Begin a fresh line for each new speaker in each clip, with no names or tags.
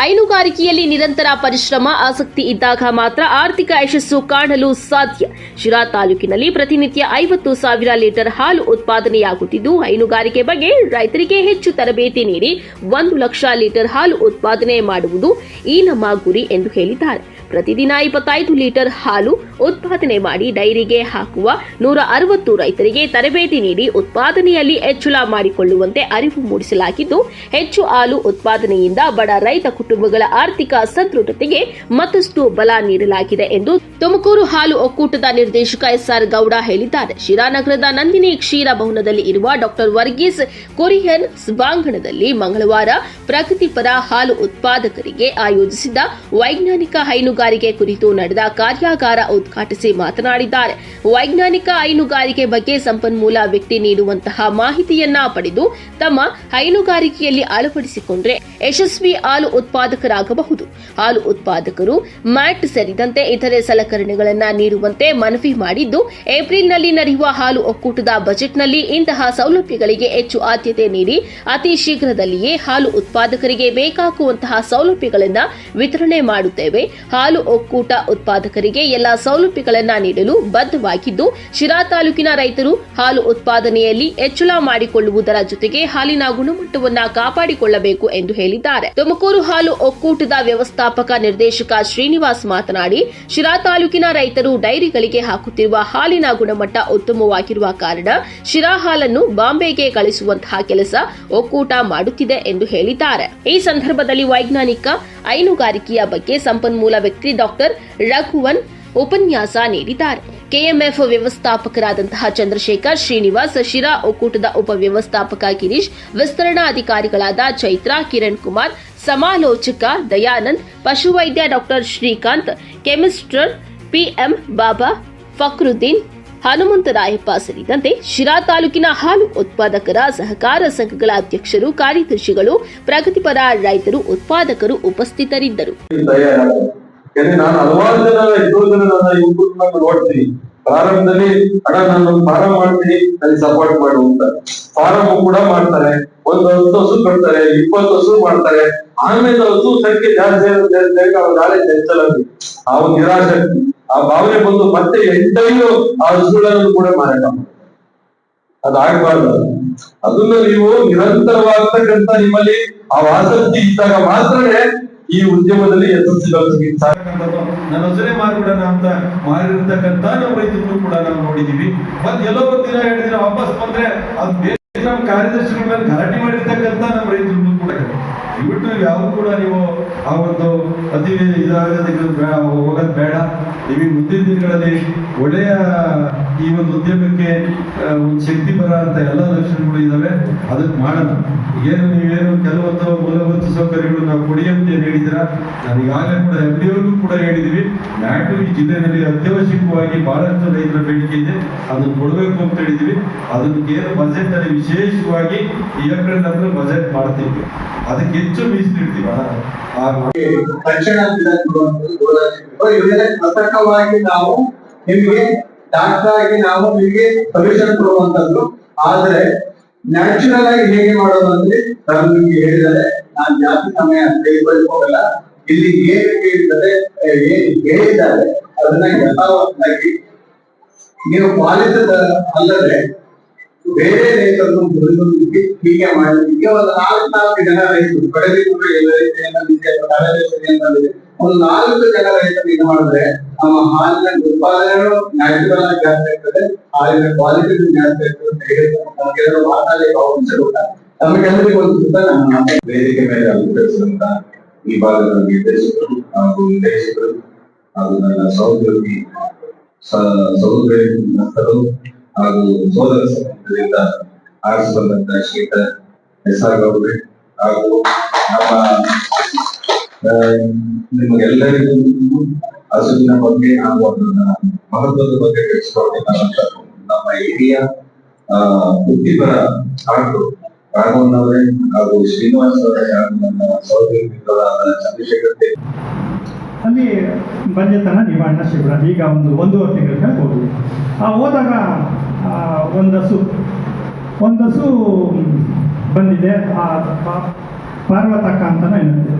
ಹೈನುಗಾರಿಕೆಯಲ್ಲಿ ನಿರಂತರ ಪರಿಶ್ರಮ, ಆಸಕ್ತಿ ಇದ್ದಾಗ ಮಾತ್ರ ಆರ್ಥಿಕ ಯಶಸ್ಸು ಕಾಣಲು ಸಾಧ್ಯ. ಶಿರಾ ತಾಲೂಕಿನಲ್ಲಿ ಪ್ರತಿನಿತ್ಯ ಐವತ್ತು ಸಾವಿರ ಲೀಟರ್ ಹಾಲು ಉತ್ಪಾದನೆಯಾಗುತ್ತಿದ್ದು ಹೈನುಗಾರಿಕೆ ಬಗ್ಗೆ ರೈತರಿಗೆ ಹೆಚ್ಚು ತರಬೇತಿ ನೀಡಿ, ಒಂದು ಲಕ್ಷ ಲೀಟರ್ ಹಾಲು ಉತ್ಪಾದನೆ ಮಾಡುವುದು ಈ ನಮ್ಮ ಗುರಿ ಎಂದು ಹೇಳಿದ್ದಾರೆ. ಪ್ರತಿದಿನ ಇಪ್ಪತ್ತೈದು ಲೀಟರ್ ಹಾಲು ಉತ್ಪಾದನೆ ಮಾಡಿ ಡೈರಿಗೆ ಹಾಕುವ ನೂರ ಅರವತ್ತು ರೈತರಿಗೆ ತರಬೇತಿ ನೀಡಿ ಉತ್ಪಾದನೆಯಲ್ಲಿ ಹೆಚ್ಚಳ ಮಾಡಿಕೊಳ್ಳುವಂತೆ ಅರಿವು ಮೂಡಿಸಲಾಗಿದ್ದು, ಹೆಚ್ಚು ಹಾಲು ಉತ್ಪಾದನೆಯಿಂದ ಬಡ ರೈತ ಕುಟುಂಬಗಳ ಆರ್ಥಿಕ ಸದೃಢತೆಗೆ ಮತ್ತಷ್ಟು ಬಲ ನೀಡಲಾಗಿದೆ ಎಂದು ತುಮಕೂರು ಹಾಲು ಒಕ್ಕೂಟದ ನಿರ್ದೇಶಕ ಎಸ್ಆರ್ ಗೌಡ ಹೇಳಿದ್ದಾರೆ. ಶಿರಾನಗರದ ನಂದಿನಿ ಕ್ಷೀರ ಭವನದಲ್ಲಿ ಇರುವ ಡಾಕ್ಟರ್ ವರ್ಗೀಸ್ ಕೊರಿಯನ್ ಸಭಾಂಗಣದಲ್ಲಿ ಮಂಗಳವಾರ ಪ್ರಗತಿಪರ ಹಾಲು ಉತ್ಪಾದಕರಿಗೆ ಆಯೋಜಿಸಿದ್ದ ವೈಜ್ಞಾನಿಕ ಹೈನುಗಾರಿಕೆ ಕುರಿತು ನಡೆದ ಕಾರ್ಯಾಗಾರ ಉದ್ಘಾಟಿಸಿ ಮಾತನಾಡಿದ್ದಾರೆ. ವೈಜ್ಞಾನಿಕ ಹೈನುಗಾರಿಕೆ ಬಗ್ಗೆ ಸಂಪನ್ಮೂಲ ವ್ಯಕ್ತಿ ನೀಡುವಂತಹ ಮಾಹಿತಿಯನ್ನ ಪಡೆದು ತಮ್ಮ ಹೈನುಗಾರಿಕೆಯಲ್ಲಿ ಅಳವಡಿಸಿಕೊಂಡ್ರೆ ಯಶಸ್ವಿ ಹಾಲು ಉತ್ಪಾದಕರಾಗಬಹುದು. ಹಾಲು ಉತ್ಪಾದಕರು ಮ್ಯಾಟ್ ಸೇರಿದಂತೆ ಇತರೆ ಸಲಕರಣೆಗಳನ್ನ ನೀಡುವಂತೆ ಮನವಿ ಮಾಡಿದ್ದು, ಏಪ್ರಿಲ್ನಲ್ಲಿ ನಡೆಯುವ ಹಾಲು ಒಕ್ಕೂಟದ ಬಜೆಟ್ನಲ್ಲಿ ಇಂತಹ ಸೌಲಭ್ಯಗಳಿಗೆ ಹೆಚ್ಚು ಆದ್ಯತೆ ನೀಡಿ, ಅತಿ ಶೀಘ್ರದಲ್ಲಿಯೇ ಹಾಲು ಉತ್ಪಾದಕರಿಗೆ ಬೇಕಾಗುವಂತಹ ಸೌಲಭ್ಯಗಳನ್ನು ವಿತರಣೆ ಮಾಡುತ್ತೇವೆ. ಹಾಲು ಒಕ್ಕೂಟ ಉತ್ಪಾದಕರಿಗೆ ಎಲ್ಲಾ ಸೌಲಭ್ಯಗಳನ್ನು ನೀಡಲು ಬದ್ಧವಾಗಿದ್ದು, ಶಿರಾ ತಾಲೂಕಿನ ರೈತರು ಹಾಲು ಉತ್ಪಾದನೆಯಲ್ಲಿ ಹೆಚ್ಚಳ ಮಾಡಿಕೊಳ್ಳುವುದರ ಜೊತೆಗೆ ಹಾಲಿನ ಗುಣಮಟ್ಟವನ್ನು ಕಾಪಾಡಿಕೊಳ್ಳಬೇಕು ಎಂದು ಹೇಳಿದ್ದಾರೆ. ತುಮಕೂರು ಹಾಲು ಒಕ್ಕೂಟದ ವ್ಯವಸ್ಥಾಪಕ ನಿರ್ದೇಶಕ ಶ್ರೀನಿವಾಸ್ ಮಾತನಾಡಿ, ಶಿರಾ ತಾಲೂಕಿನ ರೈತರು ಡೈರಿಗಳಿಗೆ ಹಾಕುತ್ತಿರುವ ಹಾಲಿನ ಗುಣಮಟ್ಟ ಉತ್ತಮವಾಗಿರುವ ಕಾರಣ ಶಿರಾ ಹಾಲನ್ನು ಬಾಂಬೆಗೆ ಕಳಿಸುವಂತಹ ಕೆಲಸ ಒಕ್ಕೂಟ ಮಾಡುತ್ತಿದೆ ಎಂದು ಹೇಳಿದ್ದಾರೆ. ಈ ಸಂದರ್ಭದಲ್ಲಿ ವೈಜ್ಞಾನಿಕ ಹೈನುಗಾರಿಕೆಯ ಬಗ್ಗೆ ಸಂಪನ್ಮೂಲ ವ್ಯಕ್ತಿ ಡಾಕ್ಟರ್ ರಘುವನ್ ಉಪನ್ಯಾಸ ನೀಡಿದ್ದಾರೆ. ಕೆಎಂಎಫ್ ವ್ಯವಸ್ಥಾಪಕರಾದಂತಹ ಚಂದ್ರಶೇಖರ್ ಶ್ರೀನಿವಾಸ್, ಶಿರಾ ಒಕ್ಕೂಟದ ಉಪವ್ಯವಸ್ಥಾಪಕ ಗಿರೀಶ್, ವಿಸ್ತರಣಾ ಅಧಿಕಾರಿಗಳಾದ ಚೈತ್ರ, ಕಿರಣ್ ಕುಮಾರ್, ಸಮಾಲೋಚಕ ದಯಾನಂದ್, ಪಶುವೈದ್ಯ doctor Srikanth chemist PM Baba Fakruddin Hanumantharayappa ಸೇರಿದಂತೆ ಶಿರಾ ತಾಲೂಕಿನ ಹಾಲು ಉತ್ಪಾದಕರ ಸಹಕಾರ ಸಂಘಗಳ ಅಧ್ಯಕ್ಷರು, ಕಾರ್ಯದರ್ಶಿಗಳು, ಪ್ರಗತಿಪರ ರೈತರು, ಉತ್ಪಾದಕರು ಉಪಸ್ಥಿತರಿದ್ದರು.
ಯಾಕಂದ್ರೆ ನಾನು ಹಲವಾರು ಜನ ಎಷ್ಟೋ ಜನ ನನ್ನ ಯೂಟ್ಯೂಬ್ ನಾನು ನೋಡ್ತೀನಿ. ಪ್ರಾರಂಭದಲ್ಲಿ, ಅಣ್ಣ, ನಾನು ಫಾರಂ ಮಾಡ್ತೀನಿ ನನಗೆ ಸಪೋರ್ಟ್ ಮಾಡು ಅಂತ. ಫಾರಂ ಕೂಡ ಮಾಡ್ತಾರೆ. ಒಂದು ಹತ್ತು ಹಸು ಕಟ್ತಾರೆ ಇಪ್ಪತ್ತು ಹಸು ಮಾಡ್ತಾರೆ. ಆಮೇಲೆ ಹಸು ಸಂಖ್ಯೆ ಜಾಸ್ತಿ ಆಗುತ್ತೆ ಅವ್ರ ನಾಳೆ ಹೆಚ್ಚಲ್ಲ ಆ ಒಂದು ನಿರಾಶಕ್ತಿ ಆ ಭಾವನೆ ಬಂದು ಮತ್ತೆ ಎಂಟೈದು ಆ ಹಸುಗಳನ್ನು ಕೂಡ ಮಾರಾಟ ಅದಾಗಬಾರ್ದು. ಅದನ್ನ ನೀವು ನಿರಂತರವಾಗ್ತಕ್ಕಂತ ನಿಮ್ಮಲ್ಲಿ ಆ ಆಸಕ್ತಿ ಇದ್ದಾಗ ಮಾತ್ರನೇ ಈ ಉದ್ಯಮದಲ್ಲಿ
ಎದುರಿಸಿದ್ರೆ ಹಸರೆ ಮಾರ್ಬಿಡೋಣ ಅಂತ ಮಾರಿರ್ತಕ್ಕಂತ ನಾವು ರೈತರು ಕೂಡ ನಾವು ನೋಡಿದೀವಿ. ಮತ್ ಎಲ್ಲೋ ಒಂದ್ ದಿನ ವಾಪಸ್ ಬಂದ್ರೆ ಅದು ಕಾರ್ಯದರ್ಶಿಗಳ ಮೇಲೆ ಗಲಾಟೆ ಮಾಡಿರ್ತಕ್ಕಂತ ಕೂಡ ದಯವಿಟ್ಟು ಯಾವ ಕೂಡ ನೀವು ಆ ಒಂದು ಅತಿ ಇದಾಗದಕ್ಕೆ ಹೋಗೋದ್ ಬೇಡ. ನೀವು ಮುಂದಿನ ದಿನಗಳಲ್ಲಿ ಒಳ್ಳೆಯ ಈ ಒಂದು ಉದ್ಯಮಕ್ಕೆ ಒಂದು ಶಕ್ತಿ ಬರ ಅಂತ ಎಲ್ಲ ಲಕ್ಷಣಗಳು ಇದಾವೆ. ಅದಕ್ಕೆ ಮಾಡೋಣ. ಏನು ನೀವೇನು ಕೆಲವೊಂದು ಮೂಲಭೂತ ಸೌಕರ್ಯಗಳು ನಾವು ಕೊಡಿ ಅಂತ ಏನು ಹೇಳಿದ್ದೀರಾ? ನಾನು ಈಗಾಗಲೇ ಕೂಡ ಎಲ್ಲಿವರೆಗೂ ಕೂಡ ಹೇಳಿದೀವಿ. ಮ್ಯಾಟು ಈ ಜಿಲ್ಲೆಯಲ್ಲಿ ಅತ್ಯವಶ್ಯಕವಾಗಿ ಬಹಳಷ್ಟು ರೈತರ ಬೇಡಿಕೆ ಇದೆ. ಅದನ್ನು ಕೊಡಬೇಕು ಅಂತ ಹೇಳಿದೀವಿ. ಅದನ್ನು ಏನು ಬಜೆಟ್ ಅಲ್ಲಿ ವಿಶೇಷವಾಗಿ ಏಪ್ರಿಲ್ ನಂತರ ಬಜೆಟ್ ಮಾಡ್ತೀವಿ ಅದಕ್ಕೆ ಹೆಚ್ಚು ಮೀಸಲಿಡ್ತೀವಿ ಹಣ ಆ
ತಕ್ಷಣ ನಾವು ನಿಮಗೆ ಡಾಕ್ಟರ್ ಆಗಿ ನಾವು ನಿಮಗೆ ಸೊಲ್ಯೂಷನ್ ಕೊಡುವಂತದ್ದು ಆದ್ರೆ ನ್ಯಾಚುರಲ್ ಆಗಿ ಹೇಗೆ ಮಾಡೋದಂದ್ರೆ ನಾನು ನಿಮ್ಗೆ ಹೇಳಿದರೆ ನಾನು ಜಾಸ್ತಿ ಸಮಯ ತೆಗೆದುಕೊಳ್ಳೋಲ್ಲ ಇಲ್ಲಿ ಏನು ಕೇಳಿದರೆ ಏನು ಹೇಳಿದ್ದಾರೆ ಅದನ್ನ ಯಥಾವತ್ತಾಗಿ ನೀವು ಪಾಲಿಸದ ಅಲ್ಲದೆ ಬೇರೆ ರೈತರನ್ನು ದುಡಿದೋದಕ್ಕೆ ಹೀಗೆ ಮಾಡಲಿಕ್ಕೆ ಒಂದು ನಾಲ್ಕು ನಾಲ್ಕು ಜನ ರೈತರು ಕಡಲೆ ಒಂದು ನಾಲ್ಕು ಜನ ರೈತರು ಇದು ಮಾಡಿದ್ರೆ ನಮ್ಮ ಹಾಲಿನ ಉತ್ಪಾದನೆಗಳು ನ್ಯಾಚುರಲ್ ಆಗಿ ಜಾಸ್ತಿ ಆಗ್ತದೆ, ಹಾಲಿನ ಕ್ವಾಲಿಟಿ ಜಾಸ್ತಿ ಆಗ್ತದೆ ಮಾತಾಡಲಿಕ್ಕೆ ಅವಕಾಶ ಕೂಡ ನಮಗೆಲ್ಲರಿಗೂ ಒಂದು ಸುತ್ತ ನಮ್ಮ
ವೇದಿಕೆ ಮೇಲೆ ಅಲಂಕರಿಸಿದಂತ ಈ ಭಾಗದ ನಿರ್ದೇಶಕರು ಹಾಗೂ ನಿರ್ದೇಶಕರು ಹಾಗೂ ನನ್ನ ಸಹೋದ್ಯೋಗಿ ಹಾಗೂ ಸೋದರ ಸಂಬಂಧದಿಂದ ಆರಿಸಿ ಬಂದಂತ ಶ್ರೀತ ಎಸ್ ಹಾಗೂ ನಮ್ಮ ನಿಮಗೆಲ್ಲರಿಗೂ ಹಸುವಿನ ಬಗ್ಗೆ ಹಾಗೂ ಮಹತ್ವದ ಬಗ್ಗೆ ತಿಳಿಸಿಕೊಟ್ಟಿದ್ದಂತ ನಮ್ಮ ಹಿರಿಯ ವೃತ್ತಿಪರ ಹಾಗೂ ರಾಘವನ್ ಅವರೇ ಹಾಗೂ ಶ್ರೀನಿವಾಸ್ ಅವರೇ ಹಾಗೂ ನನ್ನ ಸಹೋದರಿ ಮಿತ್ರರಾದ ಚಂದ್ರಶೇಖರ್ ಅಲ್ಲಿ
ಅಲ್ಲಿ ನಿಮ್ಮ ಅಣ್ಣ ಶಿಬಿರ, ಈಗ ಒಂದು ಒಂದೂವರೆ ತಿಂಗಳ ಹೋದ್ವಿ ಆ ಹೋದಾಗ ಒಂದು ಹಸು ಒಂದು ಬಂದಿದೆ. ಆ ಪಾರ್ವತಕ್ಕ ಅಂತ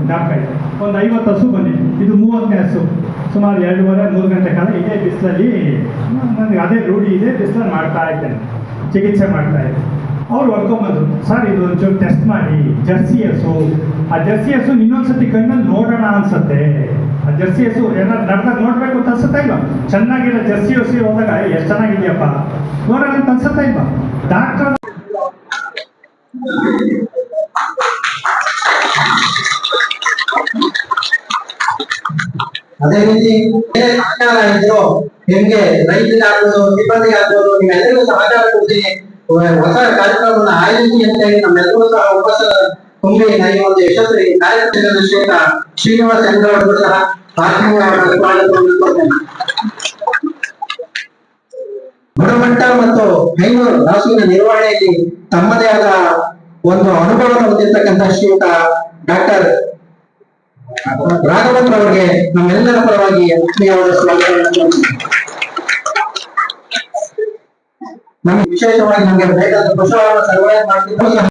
ಡಾಕ್ಟರ್ ಇದೆ. ಒಂದು ಐವತ್ತು ಹಸು ಬಂದಿದೆ. ಇದು ಮೂವತ್ತನೇ ಹಸು. ಸುಮಾರು ಎರಡೂವರೆ, ಮೂರು ಗಂಟೆ ಕಾಲ ಇದೇ ಬಿಸಿಲಲ್ಲಿ, ನನಗೆ ಅದೇ ರೂಢಿ ಇದೆ, ಬಿಸಿಲಲ್ಲಿ ಮಾಡ್ತಾ ಇದ್ದೇನೆ. ಚಿಕಿತ್ಸೆ ಮಾಡ್ತಾ ಇದ್ದೆ ಅವ್ರು ಹೊಡ್ಕೊಂಬಂದ್ರು. ಸರ್, ಇದು ಒಂಚೂರು ಟೆಸ್ಟ್ ಮಾಡಿ. ಜರ್ಸಿ ಹಸು. ಆ ಜರ್ಸಿ ಹಸು ಇನ್ನೊಂದ್ಸತಿ ಕಣ್ಣಲ್ಲಿ ನೋಡೋಣ ಅನ್ಸತ್ತೆ. ಜರ್ಸಿ ಹಸು ಏನಾದ್ರು ನಡೆದಾಗ ನೋಡ್ಬೇಕು ಅಂತ ಅನ್ಸುತ್ತಾ ಇಲ್ವಾ? ಚೆನ್ನಾಗಿರೋ ಜರ್ಸಿ ಹಸಿ ಹೋದಾಗ ಎಷ್ಟು ಚೆನ್ನಾಗಿದೆಯಪ್ಪ. ನೋಡೋಣ ಅಂತ ಅನ್ಸುತ್ತಾ ಇಲ್ವಾ? ಡಾಕ್ಟರ್
ಅದೇ ರೀತಿ ಹೆಂಗೆ ಇದ್ರು ನಿಮ್ಗೆ ರೈತರಿಗೆ ಆಗ್ಬೋದು, ಸಿಬ್ಬಂದಿಗೆ ಆಗ್ಬೋದು, ನಿಮ್ಮೆಲ್ಲರಿಗೂ ಸಹಕಾರ ಕೊಡ್ತೀನಿ. ಹೊಸ ಕಾರ್ಯಕ್ರಮವನ್ನು ಆಯೋಜಿಸಿ ಅಂತ ಹೇಳಿ ನಮ್ಮೆಲ್ಲರೂ ಸಹ ತುಂಬಿ ಈ ಒಂದು ಯಶಸ್ವಿ ಕಾರ್ಯಕ್ರಮದ ಶ್ರೇಷ್ಠ ಶ್ರೀನಿವಾಸ ಚಂದ್ರವರು ಸಹ ಆತ್ಮೀಯವಾದ ಸ್ವಾಗತವನ್ನು ಗುಣಮಟ್ಟ ಮತ್ತು ಹೈನೂರು ರಾಸುವಿನ ನಿರ್ವಹಣೆಯಲ್ಲಿ ತಮ್ಮದೇ ಆದ ಒಂದು ಅನುಭವವನ್ನು ಹೊಂದಿರತಕ್ಕಂತಹ ಶ್ರೀಯುತ ಡಾಕ್ಟರ್ ರಾಘವೇಂದ್ರ ಅವರಿಗೆ ನಮ್ಮೆಲ್ಲರ ಪರವಾಗಿ ಆತ್ಮೀಯವಾದ ಸ್ವಾಗತ ನಮ್ಗೆ ವಿಶೇಷವಾಗಿ ನಮಗೆ ಬೇಕಾದ ಪಶುಗಳನ್ನು ಸರ್ವೈವ್ ಮಾಡ್ತಿದ್ರು ಸಹ